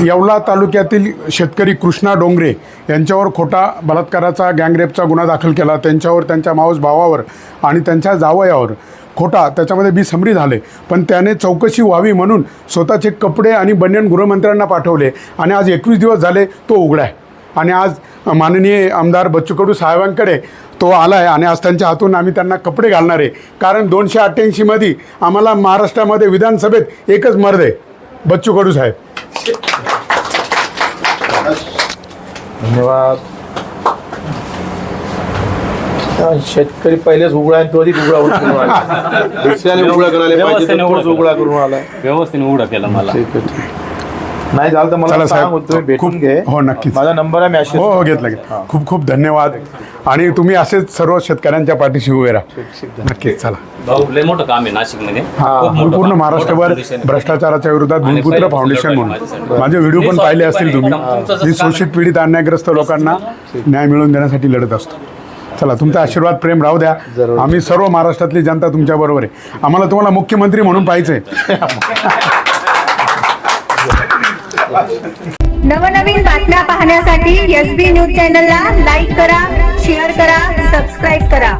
येवला तालुक्यातील शेतकरी कृष्णा डोंगरे यांच्यावर खोटा बलात्काराचा गँगरेपचा गुन्हा दाखल केला. त्यांच्यावर त्यांच्या मावस भावावर आणि त्यांच्या जावयावर खोटा त्याच्यामध्ये बेसमरी झाले. पण त्याने चौकशी व्हावी म्हणून स्वतःचे कपडे आणि बनियन गृहमंत्र्यांना पाठवले आणि आज एकवीस दिवस झाले तो उघडा आहे. आणि आज माननीय आमदार बच्चू कडू साहेबांकडे तो आला आहे आणि आज त्यांच्या हातून आम्ही त्यांना कपडे घालणार आहे. कारण दोनशे अठ्ठ्याऐंशीमध्ये आम्हाला महाराष्ट्रामध्ये विधानसभेत एकच मर्द आहे बच्चू कडू साहेब. धन्यवाद शेतकरी पहिलेच उघडा आहे तो अधिक उघडा होत करून आला. दुसऱ्याने उघडा करायला पाहिजे उघडा उघडा करून आला व्यवस्थेने उघडं केलं मला ठीक आहे, ठीक आहे. नाही झालं तर मला चला, सांग साहेब. भेटून खूप- घे. हो, नक्कीच. माझा नंबर आहे मॅसेज हो हो घेतलं घेतलं. खूप खूप धन्यवाद. आणि तुम्ही असेच सर्व शेतकऱ्यांच्या पाठीशी उभे राहा. नक्कीच चला. भाऊ लय मोठं काम आहे नाशिकमध्ये पूर्ण महाराष्ट्रभर भ्रष्टाचाराच्या विरोधात भूमिपुत्र फाउंडेशन म्हणून. माझे व्हिडिओ पण पाहिले असतील तुम्ही. मी शोषित पीडित अन्यायग्रस्त लोकांना न्याय मिळवून देण्यासाठी लढत असतो. चला तुमचा आशीर्वाद प्रेम राहू द्या. आम्ही सर्व महाराष्ट्रातली जनता तुमच्या बरोबर आहे. आम्हाला तुम्हाला मुख्यमंत्री म्हणून पाहिजे नवनवीन बातम्या पाहण्यासाठी एस बी न्यूज चॅनलला लाईक करा शेअर करा सबस्क्राईब करा.